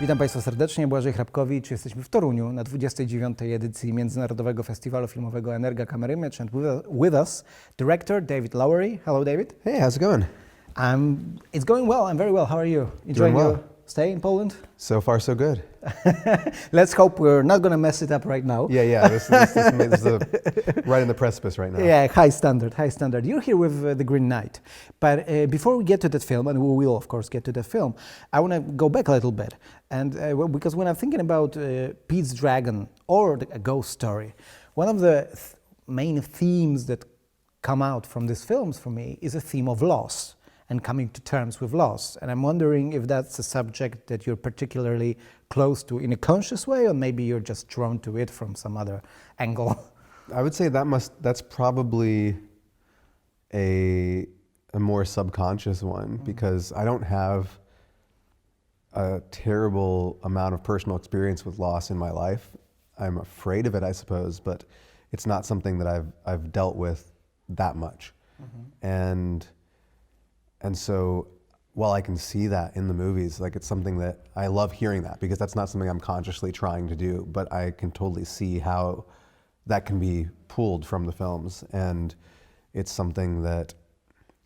Witam Państwa serdecznie, Błażej Hrabkowicz. Jesteśmy w Toruniu na 29. edycji Międzynarodowego Festiwalu Filmowego Energa Camera Image and with, us director David Lowery. Hello David. Hey, how's it going? Um, it's going well, I'm very well. How are you? Enjoying well. your stay in Poland? So far, so good. Let's hope we're not going to mess it up right now. Yeah, yeah. This, this, this, this is a, right in the precipice right now. Yeah, high standard, high standard. You're here with uh, The Green Knight. But uh, before we get to that film, and we will, of course, get to that film, I want to go back a little bit. And uh, well, because when I'm thinking about uh, Pete's Dragon or the, a ghost story, one of the th- main themes that come out from these films for me is a theme of loss and coming to terms with loss. And I'm wondering if that's a subject that you're particularly close to in a conscious way, or maybe you're just drawn to it from some other angle. I would say that must that's probably a a more subconscious one mm. because I don't have a terrible amount of personal experience with loss in my life. I'm afraid of it, I suppose, but it's not something that I've I've dealt with that much. Mm-hmm. And and so while I can see that in the movies, like it's something that I love hearing that because that's not something I'm consciously trying to do, but I can totally see how that can be pulled from the films and it's something that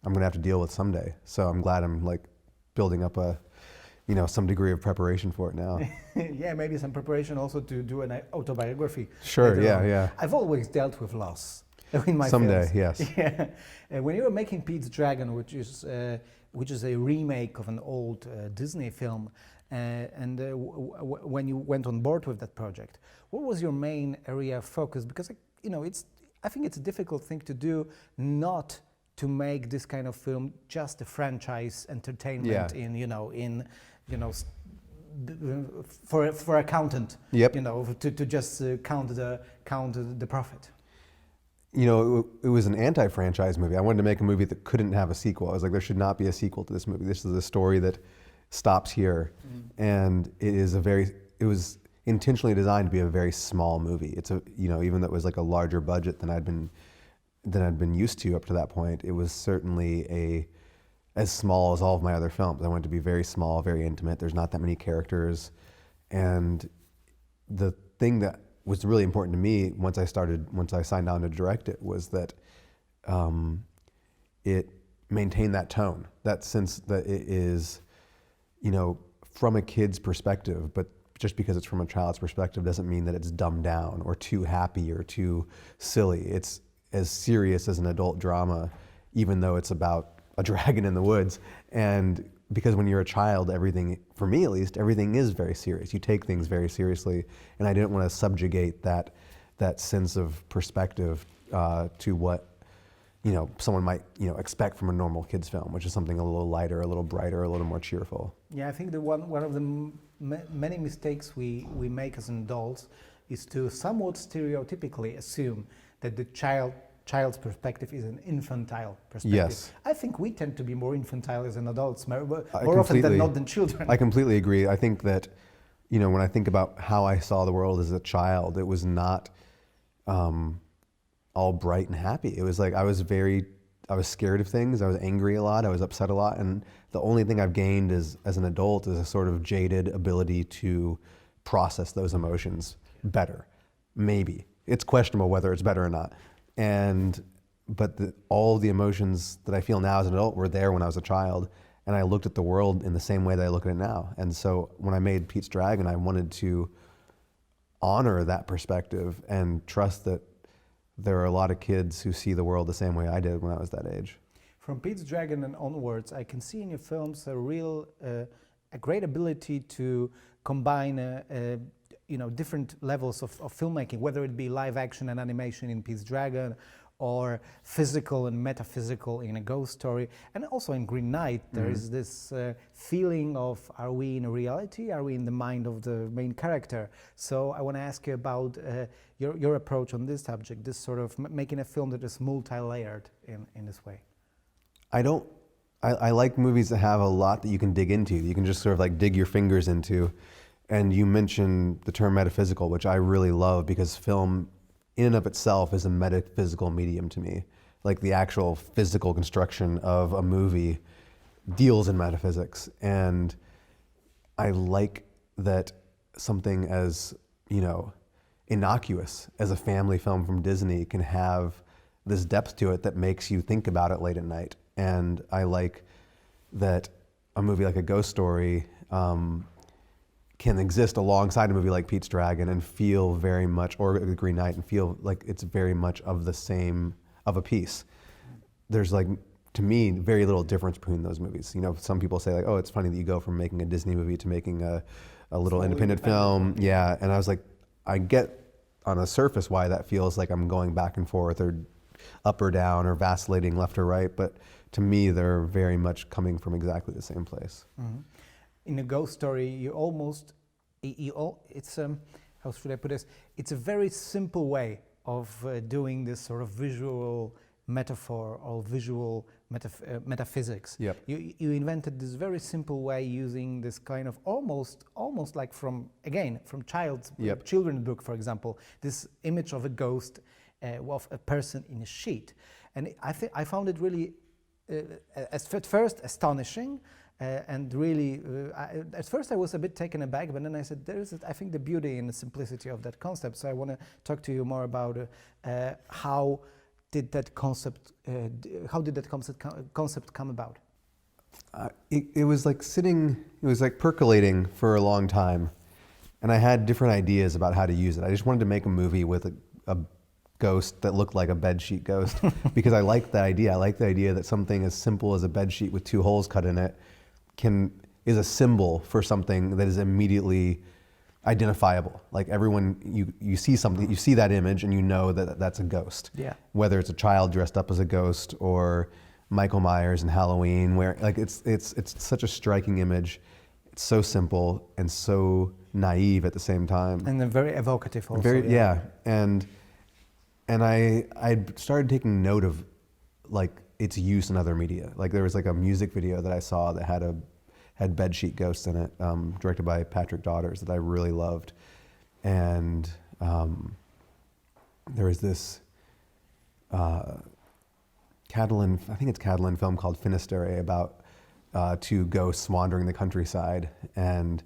I'm going to have to deal with someday. So I'm glad I'm like building up a you know some degree of preparation for it now. yeah, maybe some preparation also to do an autobiography. Sure, yeah, on. yeah. I've always dealt with loss in my Someday, films. yes. Yeah. Uh, when you were making Pete's Dragon, which is uh, which is a remake of an old uh, Disney film, uh, and uh, w- w- when you went on board with that project, what was your main area of focus? Because you know, it's I think it's a difficult thing to do, not to make this kind of film just a franchise entertainment Yeah. in you know in you know uh, for for accountant Yep. you know to, to just uh, count the count the profit you know, it, it was an anti-franchise movie. I wanted to make a movie that couldn't have a sequel. I was like, there should not be a sequel to this movie. This is a story that stops here, mm-hmm. and it is a very. It was intentionally designed to be a very small movie. It's a you know even though it was like a larger budget than I'd been than I'd been used to up to that point. It was certainly a as small as all of my other films. I wanted to be very small, very intimate. There's not that many characters, and the thing that was really important to me once I started, once I signed on to direct it, was that um, it maintained that tone, that sense that it is, you know, from a kid's perspective, but just because it's from a child's perspective doesn't mean that it's dumbed down or too happy or too silly. It's as serious as an adult drama, even though it's about a dragon in the woods. And because when you're a child, everything, for me at least, everything is very serious. You take things very seriously. And I didn't want to subjugate that, that sense of perspective uh, to what you know someone might you know expect from a normal kids film, which is something a little lighter, a little brighter, a little more cheerful. Yeah, I think the one one of the m- many mistakes we, we make as adults is to somewhat stereotypically assume that the child child's perspective is an infantile perspective. Yes. I think we tend to be more infantile as an adults more, more often than not than children. I completely agree. I think that, you know, when I think about how I saw the world as a child, it was not um, all bright and happy. It was like I was very, I was scared of things. I was angry a lot. I was upset a lot. And the only thing I've gained as, as an adult is a sort of jaded ability to process those emotions better. Maybe. It's questionable whether it's better or not. And, but the, all the emotions that I feel now as an adult were there when I was a child. And I looked at the world in the same way that I look at it now. And so when I made Pete's Dragon, I wanted to honor that perspective and trust that there are a lot of kids who see the world the same way I did when I was that age. From Pete's Dragon and onwards, I can see in your films a real, uh, a great ability to combine, uh, uh, you know, different levels of, of filmmaking, whether it be live action and animation in Pete's Dragon, or physical and metaphysical in a ghost story, and also in Green Knight, there is this uh, feeling of: Are we in a reality? Are we in the mind of the main character? So I want to ask you about uh, your your approach on this subject, this sort of m- making a film that is multi-layered in in this way. I don't. I, I like movies that have a lot that you can dig into. that You can just sort of like dig your fingers into. And you mentioned the term metaphysical, which I really love because film, in and of itself, is a metaphysical medium to me. Like the actual physical construction of a movie deals in metaphysics, and I like that something as you know innocuous as a family film from Disney can have this depth to it that makes you think about it late at night. And I like that a movie like a Ghost Story um, can exist alongside a movie like Pete's Dragon and feel very much, or The Green Knight, and feel like it's very much of the same of a piece. There's like, to me, very little difference between those movies. You know, some people say like, oh, it's funny that you go from making a Disney movie to making a, a little independent, independent film. Yeah, and I was like, I get on a surface why that feels like I'm going back and forth or up or down or vacillating left or right, but to me, they're very much coming from exactly the same place. In a ghost story, you almost, you all, it's um, how should I put this? It's a very simple way of uh, doing this sort of visual metaphor or visual uh, metaphysics. Yep. You, you invented this very simple way using this kind of almost, almost like from again from child's Yep. children's book, for example, this image of a ghost, uh, of a person in a sheet, and I think I found it really uh, at first astonishing uh, and really uh, I, at first I was a bit taken aback but then I said there is I think the beauty and the simplicity of that concept so I want to talk to you more about uh, uh, how did that concept uh, how did that concept co- concept come about uh, it, it was like sitting, it was like percolating for a long time. And I had different ideas about how to use it. I just wanted to make a movie with a, a ghost that looked like a bedsheet ghost because I liked that idea. I like the idea that something as simple as a bedsheet with two holes cut in it can is a symbol for something that is immediately identifiable. Like everyone, you, you see something, you see that image and you know that that's a ghost yeah whether it's a child dressed up as a ghost or Michael Myers in Halloween, where like it's it's it's such a striking image. It's so simple and so naive at the same time. and then very evocative also Very yeah. and and I I started taking note of like its use in other media. Like there was like a music video that I saw that had a had bedsheet ghosts in it, um, directed by Patrick Daughters that I really loved, and um, there was this uh, Catalan, I think it's Catalan film called Finisterre about uh, two ghosts wandering the countryside. And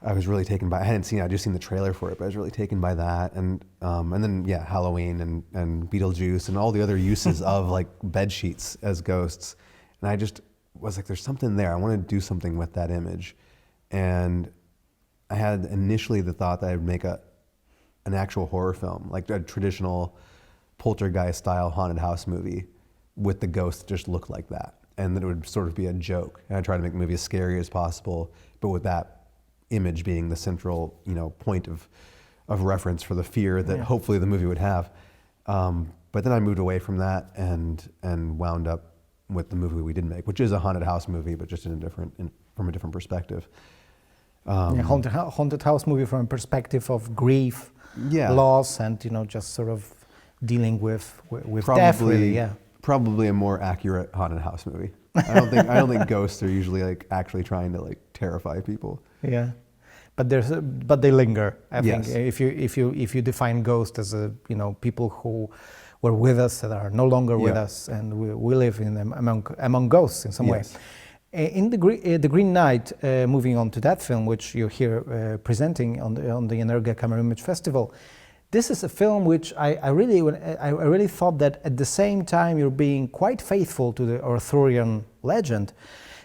I was really taken by, I hadn't seen it, I'd just seen the trailer for it, but I was really taken by that. And, um, and then, yeah, Halloween and, and Beetlejuice and all the other uses of like bed sheets as ghosts. And I just was like, there's something there. I want to do something with that image. And I had initially the thought that I'd make a, an actual horror film, like a traditional poltergeist style haunted house movie with the ghosts just look like that. And that it would sort of be a joke. And I try to make the movie as scary as possible, but with that image being the central, you know, point of, of reference for the fear that Yeah. hopefully the movie would have. Um, but then I moved away from that and, and wound up with the movie we did make, which is a haunted house movie, but just in a different, in, from a different perspective. Um, yeah, haunted, haunted house movie from a perspective of grief yeah. loss and you know just sort of dealing with with, with death really yeah probably a more accurate haunted house movie. I don't think I don't think ghosts are usually like actually trying to like terrify people. Yeah, but there's a, but they linger. I Yes. think if you if you if you define ghost as a you know people who were with us that are no longer with us, and we, we live in them among among ghosts in some Yes. way. In the, Gre- uh, the Green Knight, uh, moving on to that film, which you're here uh, presenting on the, on the Energia Camera Image Festival, this is a film which I, I really I, I really thought that at the same time you're being quite faithful to the Arthurian legend,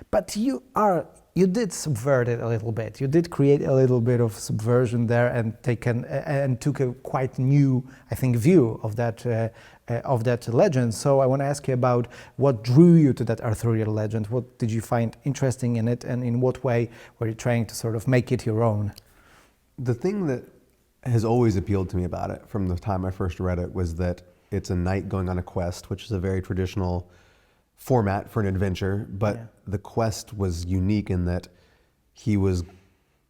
but you are you did subvert it a little bit. You did create a little bit of subversion there and taken and took a quite new I think view of that. Uh, uh, of that legend. So I want to ask you about what drew you to that Arthurian legend. What did you find interesting in it, and in what way were you trying to sort of make it your own? The thing that has always appealed to me about it from the time I first read it was that it's a knight going on a quest, which is a very traditional format for an adventure, but Yeah. the quest was unique in that he was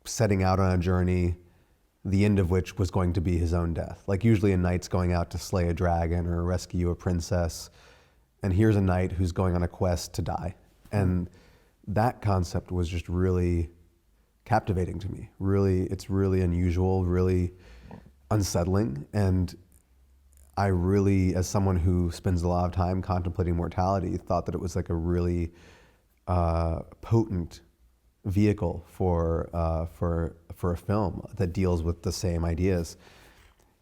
setting out on a journey the end of which was going to be his own death. Like usually a knight's going out to slay a dragon or rescue a princess, and here's a knight who's going on a quest to die. Hmm. And that concept was just really captivating to me. Really, it's really unusual, really unsettling, and I really, as someone who spends a lot of time contemplating mortality, thought that it was like a really uh, potent vehicle for uh, for for a film that deals with the same ideas,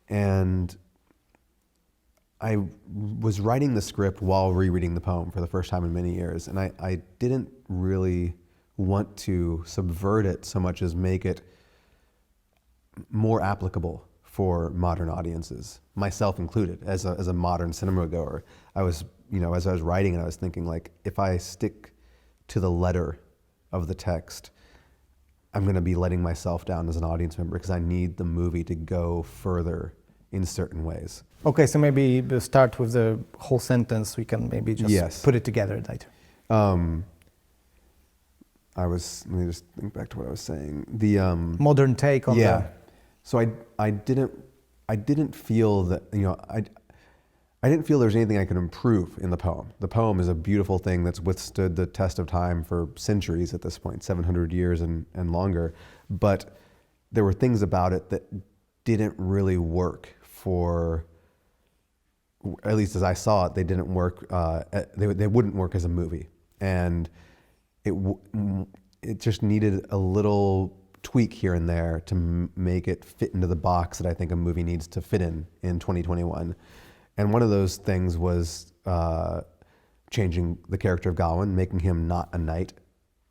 and I was writing the script while rereading the poem for the first time in many years, and I, I didn't really want to subvert it so much as make it more applicable for modern audiences, myself included, as a, as a modern cinema goer. I was, you know, as I was writing it, I was thinking like, if I stick to the letter of the text, I'm going to be letting myself down as an audience member because I need the movie to go further in certain ways. Okay, so maybe we'll start with the whole sentence. We can maybe just Yes. put it together later. Um, I was, let me just think back to what I was saying. The, um, Modern take on yeah. So I, I didn't, I didn't feel that, you know, I, I didn't feel there was anything I could improve in the poem. The poem is a beautiful thing that's withstood the test of time for centuries at this point, 700 years and, and longer. But there were things about it that didn't really work for, at least as I saw it, they didn't work, uh, they, they wouldn't work as a movie. And it, it just needed a little tweak here and there to m- make it fit into the box that I think a movie needs to fit in in 2021. And one of those things was uh, changing the character of Gawain, making him not a knight.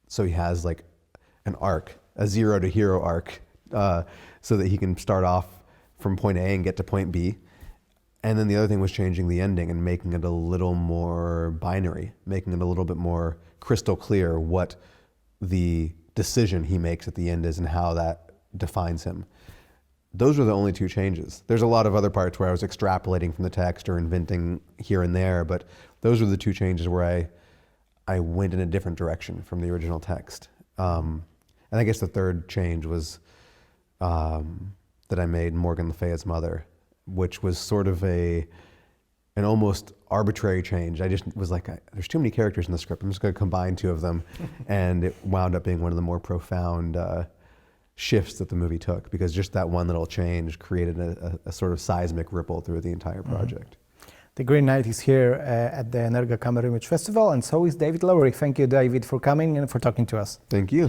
So he has like an arc, a zero to hero arc, uh, so that he can start off from point A and get to point B. And then the other thing was changing the ending and making it a little more binary, making it a little bit more crystal clear what the decision he makes at the end is and how that defines him. Those were the only two changes. There's a lot of other parts where I was extrapolating from the text or inventing here and there, but those were the two changes where I I went in a different direction from the original text. Um, and I guess the third change was um, that I made Morgan Le Fay's mother, which was sort of a an almost arbitrary change. I just was like, I, there's too many characters in the script. I'm just going to combine two of them, and it wound up being one of the more profound uh, shifts that the movie took because just that one little change created a, a, a sort of seismic ripple through the entire project. The Green Knight is here uh, at the Energa Camera Image Festival, and so is David Lowery. Thank you, David, for coming and for talking to us. Thank you.